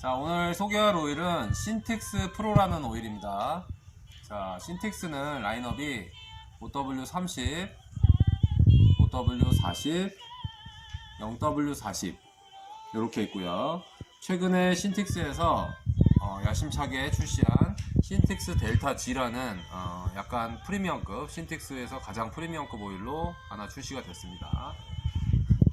자, 오늘 소개할 오일은 신텍스 프로라는 오일입니다. 자, 신텍스는 라인업이 OW30, OW40, 0W40 이렇게 있고요. 최근에 신텍스에서 어, 야심차게 출시한 신텍스 델타 G라는 어, 약간 프리미엄급 신텍스에서 가장 프리미엄급 오일로 하나 출시가 됐습니다.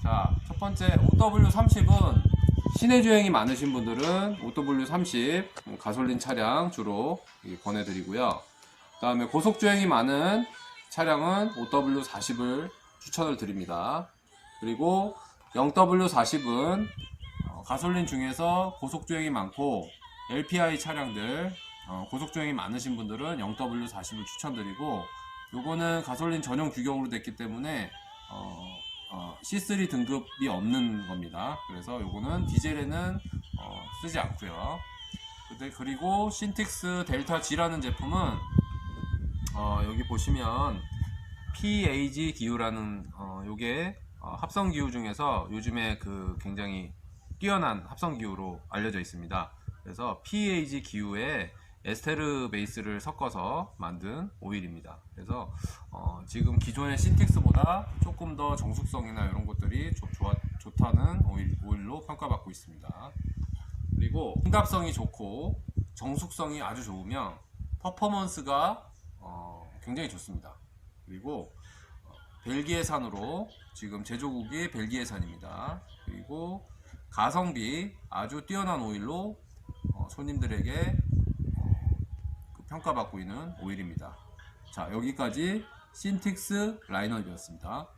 자, 첫 번째 OW30은 시내 주행이 많으신 분들은 OW30 음, 가솔린 차량 주로 이 권해드리고요. 그 다음에 고속 주행이 많은 차량은 OW40을 추천을 드립니다. 그리고 0W40은 어, 가솔린 중에서 고속 주행이 많고 LPI 차량들 어, 고속 주행이 많으신 분들은 0W40을 추천드리고 요거는 가솔린 전용 규격으로 됐기 때문에 어, 어, C3 등급이 없는 겁니다. 그래서 요거는 디젤에는 어, 쓰지 않고요. 근데 그리고 신텍스 델타 G라는 제품은 어, 여기 보시면 PAG 기후라는 어, 요게 어, 합성 기후 중에서 요즘에 그 굉장히 뛰어난 합성 기후로 알려져 있습니다. 그래서 PAG 기후에 에스테르 베이스를 섞어서 만든 오일입니다. 그래서 어, 지금 기존의 신텍스보다 조금 더 정숙성이나 이런 것들이 좋, 좋아, 좋다는 오일, 오일로 평가받고 있습니다. 그리고 응답성이 좋고 정숙성이 아주 좋으면 퍼포먼스가 어, 굉장히 좋습니다. 그리고 어, 벨기에산으로 지금 제조국이 벨기에산입니다. 그리고 가성비 아주 뛰어난 오일로 어, 손님들에게 평가받고 있는 오일입니다. 자 여기까지 신텍스 라이너이었습니다.